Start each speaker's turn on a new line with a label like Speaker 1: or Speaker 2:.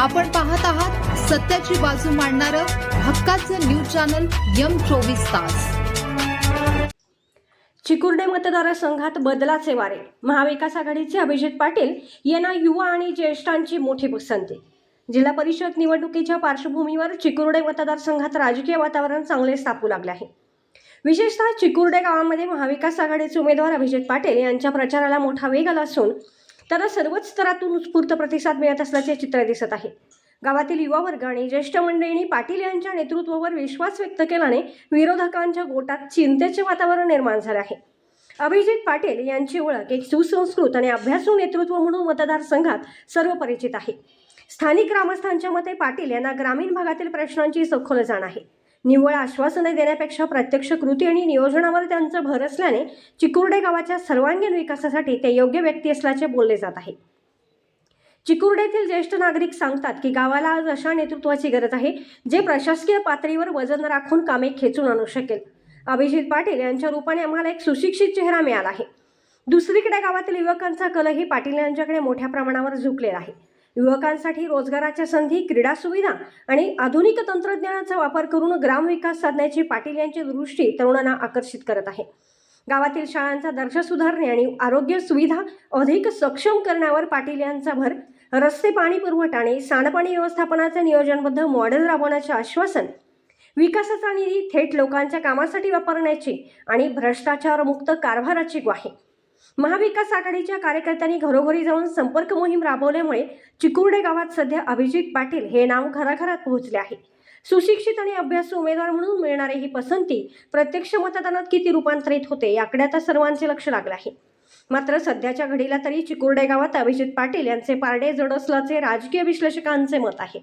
Speaker 1: आपण पाहत आहात सत्याची बाजू मांडणारं हक्काचं न्यूज चॅनल यम चोवीस तास.
Speaker 2: चिकुर्डे मतदारसंघात बदलाचे वारे. महाविकास आघाडीचे अभिजित पाटील यांना युवा आणि ज्येष्ठांची मोठी पसंती. जिल्हा परिषद निवडणुकीच्या पार्श्वभूमीवर चिकुर्डे मतदारसंघात राजकीय वातावरण चांगले तापू लागले आहे. विशेषतः चिकुर्डे गावामध्ये महाविकास आघाडीचे उमेदवार अभिजित पाटील यांच्या प्रचाराला मोठा वेग आला असून त्यांना सर्वच स्तरातून उत्स्फूर्त प्रतिसाद मिळत असल्याचे चित्र दिसत आहे. गावातील युवा वर्गाने ज्येष्ठ मंडळींनी पाटील यांच्या नेतृत्वावर विश्वास व्यक्त केल्याने विरोधकांच्या गोटात चिंतेचे वातावरण निर्माण झाले आहे. अभिजित पाटील यांची ओळख एक सुसंस्कृत आणि अभ्यासू नेतृत्व म्हणून मतदारसंघात सर्व परिचित आहे. स्थानिक ग्रामस्थांच्या मते पाटील यांना ग्रामीण भागातील प्रश्नांची सखोल जाण आहे. निव्वळ आश्वासने देण्यापेक्षा प्रत्यक्ष कृती आणि नियोजनावर त्यांचा भर असल्याने चिकुर्डे गावाच्या सर्वांगीण विकासासाठी ते योग्य व्यक्ती असल्याचे बोलले जात आहे. चिकुर्डेतील ज्येष्ठ नागरिक सांगतात की गावाला आज अशा नेतृत्वाची गरज आहे जे प्रशासकीय पातळीवर वजन राखून कामे खेचून आणू शकेल. अभिजित पाटील यांच्या रूपाने आम्हाला एक सुशिक्षित चेहरा मिळाला आहे. दुसरीकडे गावातील युवकांचा कलही पाटील यांच्याकडे मोठ्या प्रमाणावर झुकलेला आहे. युवकांसाठी रोजगाराच्या संधी क्रीडा सुविधा आणि आधुनिक तंत्रज्ञानाचा वापर करून ग्रामविकास साधण्याची पाटील यांची दृष्टी तरुणांना आकर्षित करत आहे. गावातील शाळांचा दर्जा सुधारणे आणि आरोग्य सुविधा अधिक सक्षम करण्यावर पाटील यांचा भर रस्ते पाणी पुरवठा आणि सांडपाणी व्यवस्थापनाचे नियोजनबद्ध मॉडेल राबवण्याचे आश्वासन विकासाचा निधी थेट लोकांच्या कामासाठी वापरण्याची आणि भ्रष्टाचारमुक्त कारभाराची ग्वाही महाविकास आघाडीच्या कार्यकर्त्यांनी घरोघरी जाऊन संपर्क मोहीम राबवल्यामुळे चिकुर्डे गावात सध्या अभिजित पाटील हे नाव घराघरात पोहोचले आहे. सुशिक्षित आणि अभ्यासू उमेदवार म्हणून मिळणारी ही पसंती प्रत्यक्ष मतदानात किती रूपांतरित होते याकडे आता सर्वांचे लक्ष लागले आहे. मात्र सध्याच्या घडीला तरी चिकुर्डे गावात अभिजित पाटील यांचे पारडे जड असल्याचे राजकीय विश्लेषकांचे मत आहे.